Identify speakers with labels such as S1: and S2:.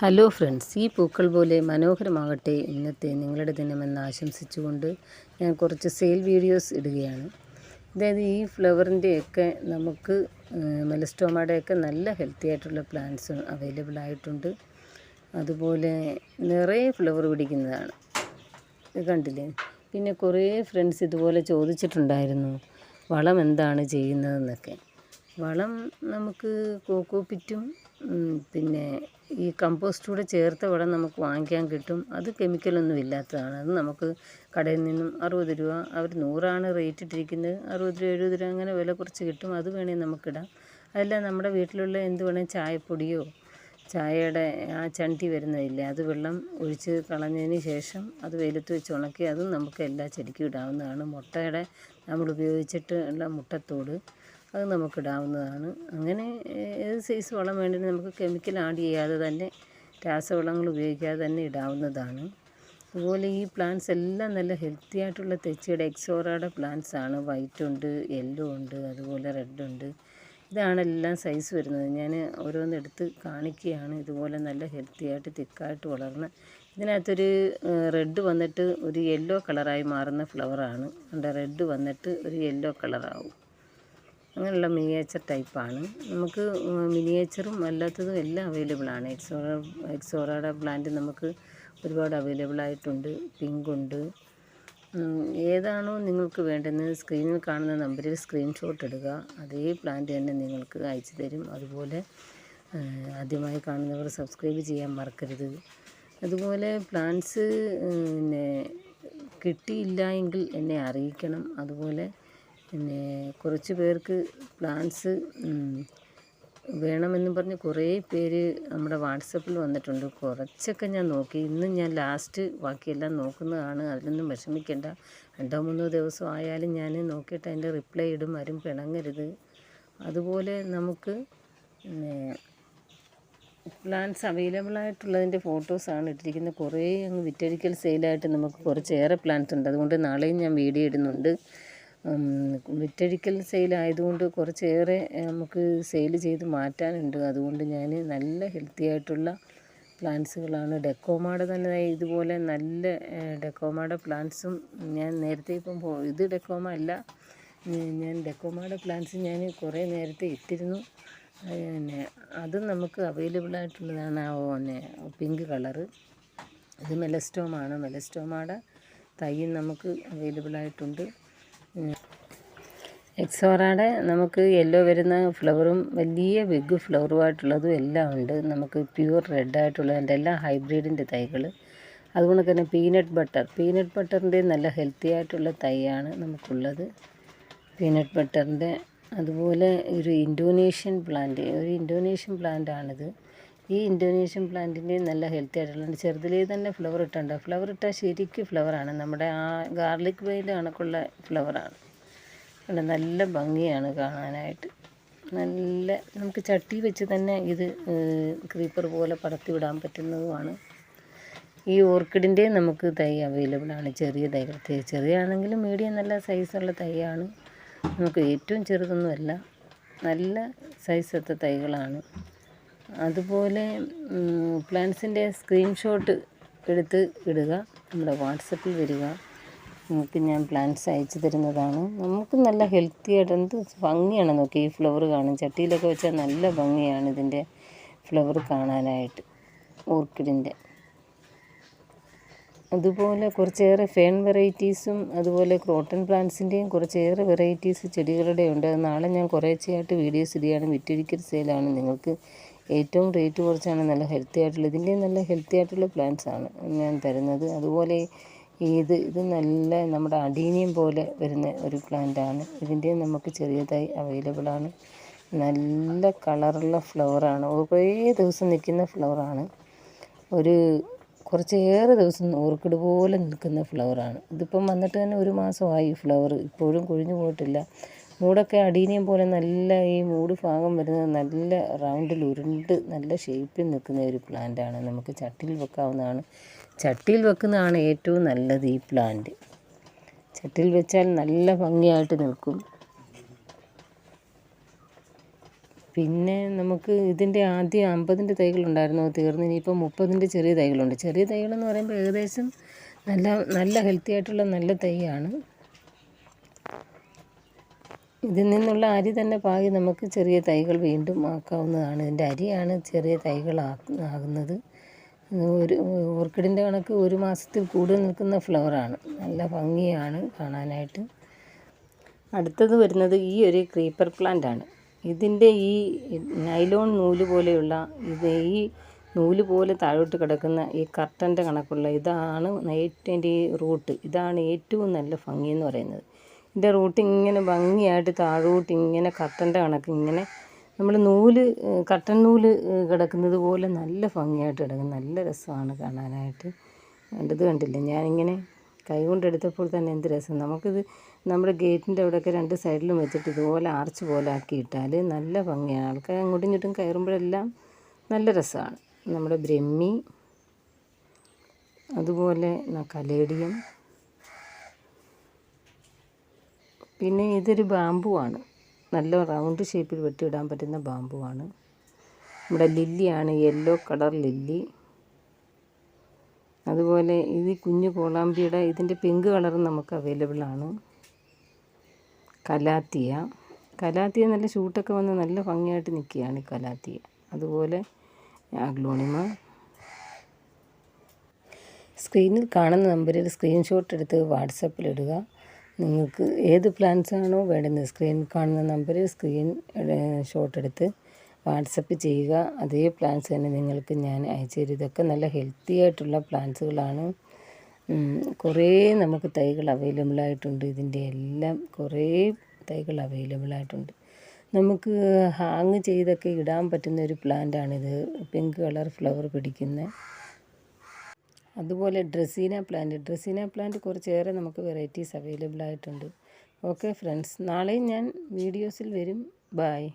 S1: Hello friends ഈ പൂക്കൾ പോലെ മനോഹരമാകട്ടെ ഇന്നത്തെ നിങ്ങളുടെ ദിനമെന്ന് ആശംസിച്ചുകൊണ്ട് ഞാൻ കുറച്ച് സെയിൽ വീഡിയോസ് ഇടുകയാണ്. അതായത് ഈ ഫ്ലവറിന്റെയൊക്കെ നമുക്ക് മെലസ്റ്റോമയുടെയൊക്കെ നല്ല ഹെൽത്തി ആയിട്ടുള്ള പ്ലാന്റ്സ് അവൈലബിൾ ആയിട്ടുണ്ട്. അതുപോലെ നിറയെ ഫ്ലവർ പിടിക്കുന്നതാണ്. കണ്ടില്ലേ? പിന്നെ കുറേ ഫ്രണ്ട്സ് ഇതുപോലെ ചോദിച്ചിട്ടുണ്ടായിരുന്നു വളം എന്താണ് ചെയ്യുന്നതെന്നൊക്കെ. വളം നമുക്ക് കോക്കോപ്പിറ്റും പിന്നെ ഈ കമ്പോസ്റ്റ് കൂടെ ചേർത്ത വളം നമുക്ക് വാങ്ങിക്കാൻ കിട്ടും. അത് കെമിക്കലൊന്നും ഇല്ലാത്തതാണ്. അത് നമുക്ക് കടയിൽ നിന്നും അറുപത് രൂപ അവർ നൂറാണ് റേറ്റ് ഇട്ടിരിക്കുന്നത്. അറുപത് രൂപ എഴുപത് രൂപ അങ്ങനെ വില കുറച്ച് കിട്ടും. അത് വേണേൽ നമുക്കിടാം. അതല്ല നമ്മുടെ വീട്ടിലുള്ള എന്ത് വേണേൽ ചായപ്പൊടിയോ ചായയുടെ ആ ചണ്ടി വരുന്നതില്ലേ അത് വെള്ളം ഒഴിച്ച് കളഞ്ഞതിന് ശേഷം അത് വെയിലത്ത് വെച്ച് ഉണക്കി അതും നമുക്ക് എല്ലാ ചെടിക്കും ഇടാവുന്നതാണ്. മുട്ടയുടെ നമ്മൾ ഉപയോഗിച്ചിട്ട് ഉള്ള മുട്ടത്തോട് അത് നമുക്കിടാവുന്നതാണ്. അങ്ങനെ ഏത് സൈസ് വളം വേണമെങ്കിലും നമുക്ക് കെമിക്കൽ ആഡ് ചെയ്യാതെ തന്നെ രാസവളങ്ങൾ ഉപയോഗിക്കാതെ തന്നെ ഇടാവുന്നതാണ്. അതുപോലെ ഈ പ്ലാന്റ്സ് എല്ലാം നല്ല ഹെൽത്തി ആയിട്ടുള്ള തെച്ചിയുടെ എക്സോറയുടെ പ്ലാന്റ്സ് ആണ്. വൈറ്റ് ഉണ്ട് യെല്ലോ ഉണ്ട് അതുപോലെ റെഡ് ഉണ്ട്. ഇതാണ് എല്ലാം സൈസ് വരുന്നത്. ഞാൻ ഓരോന്നെടുത്ത് കാണിക്കുകയാണ്. ഇതുപോലെ നല്ല ഹെൽത്തി ആയിട്ട് തിക്കായിട്ട് വളർന്ന ഇതിനകത്തൊരു റെഡ് വന്നിട്ട് ഒരു യെല്ലോ കളറായി മാറുന്ന ഫ്ലവറാണ്. ഉണ്ട് റെഡ് വന്നിട്ട് ഒരു യെല്ലോ കളറാവും. അങ്ങനെയുള്ള മിനിയേച്ചർ ടൈപ്പാണ് നമുക്ക് മിനിയേച്ചറും അല്ലാത്തതും എല്ലാം അവൈലബിൾ ആണ്. എക്സോറ എക്സോറയുടെ പ്ലാന്റ് നമുക്ക് ഒരുപാട് അവൈലബിൾ ആയിട്ടുണ്ട്. പിങ്ക് ഉണ്ട്. ഏതാണോ നിങ്ങൾക്ക് വേണ്ടുന്നത് സ്ക്രീനിൽ കാണുന്ന നമ്പറിൽ സ്ക്രീൻഷോട്ട് എടുക്കുക അതേ പ്ലാന്റ് തന്നെ നിങ്ങൾക്ക് അയച്ചു തരും. അതുപോലെ ആദ്യമായി കാണുന്നവർ സബ്സ്ക്രൈബ് ചെയ്യാൻ മറക്കരുത്. അതുപോലെ പ്ലാന്റ്സ് പിന്നെ കിട്ടിയില്ല എങ്കിൽ എന്നെ അറിയിക്കണം. അതുപോലെ പിന്നെ കുറച്ച് പേർക്ക് പ്ലാൻസ് വേണമെന്നും പറഞ്ഞ് കുറേ പേര് നമ്മുടെ വാട്സപ്പിൽ വന്നിട്ടുണ്ട്. കുറച്ചൊക്കെ ഞാൻ നോക്കി. ഇന്ന് ഞാൻ ലാസ്റ്റ് ബാക്കിയെല്ലാം നോക്കുന്നതാണ്. അതിലൊന്നും വിഷമിക്കേണ്ട. രണ്ടോ മൂന്നോ ദിവസം ആയാലും ഞാൻ നോക്കിയിട്ട് അതിന്റെ റിപ്ലൈ ഇടും. ആരും പിണങ്ങരുത്. അതുപോലെ നമുക്ക് പ്ലാൻസ് അവൈലബിൾ ആയിട്ടുള്ളതിന്റെ ഫോട്ടോസാണ് ഇട്ടിരിക്കുന്നത്. കുറേ അങ്ങ് വിറ്റഴിക്കൽ സെയിലായിട്ട് നമുക്ക് കുറച്ചേറെ പ്ലാൻസ് ഉണ്ട്. അതുകൊണ്ട് നാളെയും ഞാൻ വീഡിയോ ഇടുന്നുണ്ട്. വിറ്റഴിക്കൽ സെയിലായതുകൊണ്ട് കുറച്ചേറെ നമുക്ക് സെയിൽ ചെയ്ത് മാറ്റാനുണ്ട്. അതുകൊണ്ട് ഞാൻ നല്ല ഹെൽത്തി ആയിട്ടുള്ള പ്ലാന്റ്സുകളാണ് ഡെക്കോമാട തന്നെ ഇതുപോലെ നല്ല ഡെക്കോമാട പ്ലാന്റ്സും ഞാൻ നേരത്തെ ഇപ്പം ഇത് ഡെക്കോമ അല്ല. ഞാൻ ഡെക്കോമാട പ്ലാന്റ്സ് ഞാൻ കുറേ നേരത്തെ ഇട്ടിരുന്നു. പിന്നെ അതും നമുക്ക് അവൈലബിൾ ആയിട്ടുള്ളതാണ് ആ പിന്നെ പിങ്ക് കളറ് ഇത് മെലസ്റ്റോമാണ് മെലസ്റ്റോമാടെ തൈ നമുക്ക് അവൈലബിൾ ആയിട്ടുണ്ട്. എക്സോറയുടെ നമുക്ക് യെല്ലോ വരുന്ന ഫ്ലവറും വലിയ ബിഗ് ഫ്ലവറുമായിട്ടുള്ളതും എല്ലാം ഉണ്ട്. നമുക്ക് പ്യൂർ റെഡ് ആയിട്ടുള്ളതിന്റെ എല്ലാം ഹൈബ്രിഡിന്റെ തൈകൾ അതുകൊണ്ട് തന്നെ പീനട്ട് ബട്ടർ പീനട്ട് ബട്ടറിന്റെ നല്ല ഹെൽത്തി ആയിട്ടുള്ള തൈയാണ് നമുക്കുള്ളത്. പീനട്ട് ബട്ടറിന്റെ അതുപോലെ ഒരു ഇൻഡോനേഷ്യൻ പ്ലാന്റ് ഒരു ഇൻഡോനേഷ്യൻ പ്ലാന്റ് ആണിത്. ഈ ഇൻഡോനേഷ്യൻ പ്ലാന്റിന്റെ നല്ല ഹെൽത്തി ആയിട്ടുള്ള ചെറുതിലേ തന്നെ ഫ്ലവർ ഇട്ടുണ്ട്? ഫ്ലവർ ഇട്ടാൽ ശരിക്കും ഫ്ലവറാണ് നമ്മുടെ ആ ഗാർലിക് വെയിൽ കണക്കുള്ള ഫ്ലവറാണ് അല്ല നല്ല ഭംഗിയാണ് കാണാനായിട്ട്. നല്ല നമുക്ക് ചട്ടി വെച്ച് തന്നെ ഇത് ക്രീപ്പർ പോലെ പടത്തി വിടാൻ പറ്റുന്നതുമാണ്. ഈ ഓർക്കിഡിന്റെ നമുക്ക് തൈ അവൈലബിൾ ആണ്. ചെറിയ തൈ ചെറിയ ആണെങ്കിലും മീഡിയം നല്ല സൈസുള്ള തൈയാണ്. നമുക്ക് ഏറ്റവും ചെറുതൊന്നുമല്ല. നല്ല സൈസത്തെ തൈകളാണ്. അതുപോലെ പ്ലാൻസിന്റെ സ്ക്രീൻഷോട്ട് എടുത്ത് ഇടുക. നമ്മുടെ വാട്സപ്പിൽ വരിക. നിങ്ങൾക്ക് ഞാൻ പ്ലാൻസ് അയച്ചു തരുന്നതാണ്. നമുക്ക് നല്ല ഹെൽത്തി ആയിട്ട് എന്ത് ഭംഗിയാണ് നോക്കി ഈ ഫ്ലവർ കാണും ചട്ടിയിലൊക്കെ വെച്ചാൽ നല്ല ഭംഗിയാണ് ഇതിന്റെ ഫ്ലവർ കാണാനായിട്ട് ഓർക്കിഡിന്റെ അതുപോലെ കുറച്ചേറെ ഫേൺ വെറൈറ്റീസും അതുപോലെ ക്രോട്ടൺ പ്ലാന്റ്സിന്റെയും കുറച്ചേറെ വെറൈറ്റീസ് ചെടികളുടെ ഉണ്ട്. നാളെ ഞാൻ കുറേച്ചയായിട്ട് വീഡിയോസ് ഇടുകയാണ്. വിറ്റൊരിക്കൽ സെയിലാണ് നിങ്ങൾക്ക് ഏറ്റവും റേറ്റ് കുറച്ചാണ് നല്ല ഹെൽത്തി ആയിട്ടുള്ള ഇതിന്റെ നല്ല ഹെൽത്തി ആയിട്ടുള്ള പ്ലാന്റ്സ് ആണ് ഞാൻ തരുന്നത്. അതുപോലെ ഇത് ഇത് നല്ല നമ്മുടെ അടീനിയം പോലെ വരുന്ന ഒരു പ്ലാന്റ് ആണ്. ഇതിന്റെ നമുക്ക് ചെറിയതായി അവൈലബിൾ ആണ്. നല്ല കളറുള്ള ഫ്ലവറാണ് കുറേ ദിവസം നിൽക്കുന്ന ഫ്ലവറാണ് ഒരു കുറച്ചേറെ ദിവസം ഓർക്കിഡ് പോലെ നിൽക്കുന്ന ഫ്ലവറാണ് ഇതിപ്പം വന്നിട്ട് തന്നെ ഒരു മാസമായി ഫ്ലവർ ഇപ്പോഴും കൊഴിഞ്ഞു പോയിട്ടില്ല. മൂടൊക്കെ അടീനിയം പോലെ നല്ല ഈ മൂട് ഭാഗം വരുന്നത് നല്ല റൗണ്ടിൽ ഉരുണ്ട് നല്ല ഷേപ്പിൽ നിൽക്കുന്ന ഒരു പ്ലാന്റ് ആണ്. നമുക്ക് ചട്ടിയിൽ വെക്കാവുന്നതാണ്. ചട്ടിയിൽ വെക്കുന്നതാണ് ഏറ്റവും നല്ലത് ഈ പ്ലാന്റ് ചട്ടിയിൽ വെച്ചാൽ നല്ല ഭംഗിയായിട്ട് നിൽക്കും. പിന്നെ നമുക്ക് ഇതിന്റെ ആദ്യം അമ്പതിന്റെ തൈകളുണ്ടായിരുന്നു തീർന്ന്. ഇനിയിപ്പോൾ മുപ്പതിന്റെ ചെറിയ തൈകളുണ്ട്. ചെറിയ തൈകളെന്ന് പറയുമ്പോൾ ഏകദേശം നല്ല നല്ല ഹെൽത്തി ആയിട്ടുള്ള നല്ല തൈയാണ്. ഇതിൽ നിന്നുള്ള അരി തന്നെ പാകി നമുക്ക് ചെറിയ തൈകൾ വീണ്ടും ആക്കാവുന്നതാണ്. ഇതിന്റെ അരിയാണ് ചെറിയ തൈകൾ ആകുന്നത്. ഒരു ഓർക്കിഡിന്റെ കണക്ക് ഒരു മാസത്തിൽ കൂടുതൽ നിൽക്കുന്ന ഫ്ലവറാണ് നല്ല ഭംഗിയാണ് കാണാനായിട്ട്. അടുത്തത് വരുന്നത് ഈ ഒരു ക്രീപ്പർ പ്ലാന്റ് ആണ്. ഇതിന്റെ ഈ നൈലോൺ നൂൽ പോലെയുള്ള ഇത് ഈ നൂൽ പോലെ താഴോട്ട് കിടക്കുന്ന ഈ കർട്ടന്റെ കണക്കുള്ള ഇതാണ് ഏറ്റവും ഈ റൂട്ട് ഇതാണ് ഏറ്റവും നല്ല ഭംഗി എന്ന് പറയുന്നത്. ഇതിന്റെ റൂട്ട് ഇങ്ങനെ ഭംഗിയായിട്ട് താഴോട്ട് ഇങ്ങനെ കട്ടന്റെ കണക്ക് ഇങ്ങനെ നമ്മൾ നൂൽ കട്ടൻ നൂൽ കിടക്കുന്നത് പോലെ നല്ല ഭംഗിയായിട്ട് കിടക്കും നല്ല രസമാണ് കാണാനായിട്ട്. കണ്ടത് കണ്ടില്ലേ? ഞാനിങ്ങനെ കൈ കൊണ്ടെടുത്തപ്പോൾ തന്നെ എന്ത് രസം. നമുക്കിത് നമ്മുടെ ഗേറ്റിന്റെ അവിടെയൊക്കെ രണ്ട് സൈഡിലും വെച്ചിട്ട് ഇതുപോലെ ആർച്ച് പോലെ ആക്കിയിട്ടാൽ നല്ല ഭംഗിയാണ്. ആൾക്കാർ അങ്ങോട്ടും ഇങ്ങോട്ടും കയറുമ്പോഴെല്ലാം നല്ല രസമാണ്. നമ്മുടെ ബ്രഹ്മി അതുപോലെ കലേഡിയം പിന്നെ ഇതൊരു ബാമ്പു ആണ് നല്ല റൗണ്ട് ഷേപ്പിൽ വെട്ടിയിടാൻ പറ്റുന്ന ബാമ്പു ആണ് നമ്മുടെ ലില്ലിയാണ് യെല്ലോ കളർ ലില്ലി. അതുപോലെ ഇത് കുഞ്ഞു കോളാമ്പിയുടെ ഇതിന്റെ പിങ്ക് കളറും നമുക്ക് അവൈലബിൾ ആണ്. കലാത്തിയ. കലാത്തിയ നല്ല ഷൂട്ടൊക്കെ വന്ന് നല്ല ഭംഗിയായിട്ട് നിൽക്കുകയാണ് കലാത്തിയ. അതുപോലെ ആഗ്ലോണിമ സ്ക്രീനിൽ കാണുന്ന നമ്പറിൽ സ്ക്രീൻഷോട്ട് എടുത്ത് വാട്സപ്പിലിടുക നിങ്ങൾക്ക് ഏത് പ്ലാൻസ് ആണോ വേണ്ടുന്നത് സ്ക്രീൻ കാണുന്ന നമ്പറിൽ സ്ക്രീൻ ഷോട്ട് എടുത്ത് വാട്സപ്പ് ചെയ്യുക. അതേ പ്ലാൻസ് തന്നെ നിങ്ങൾക്ക് ഞാൻ അയച്ചു തരും. ഇതൊക്കെ നല്ല ഹെൽത്തി ആയിട്ടുള്ള പ്ലാൻസുകളാണ് കുറേ നമുക്ക് തൈകൾ അവൈലബിൾ ആയിട്ടുണ്ട്. ഇതിന്റെ എല്ലാം കുറേ തൈകൾ അവൈലബിൾ ആയിട്ടുണ്ട്. നമുക്ക് ഹാങ് ചെയ്തൊക്കെ ഇടാൻ പറ്റുന്ന ഒരു പ്ലാന്റാണിത് പിങ്ക് കളർ ഫ്ലവർ പിടിക്കുന്ന അതുപോലെ ഡ്രസീന പ്ലാന്റ്. ഡ്രസീന പ്ലാന്റ് കുറച്ചേറെ നമുക്ക് വെറൈറ്റീസ് അവൈലബിൾ ആയിട്ടുണ്ട് ഓക്കെ ഫ്രണ്ട്സ് നാളെയും ഞാൻ വീഡിയോസിൽ വരും. ബായ്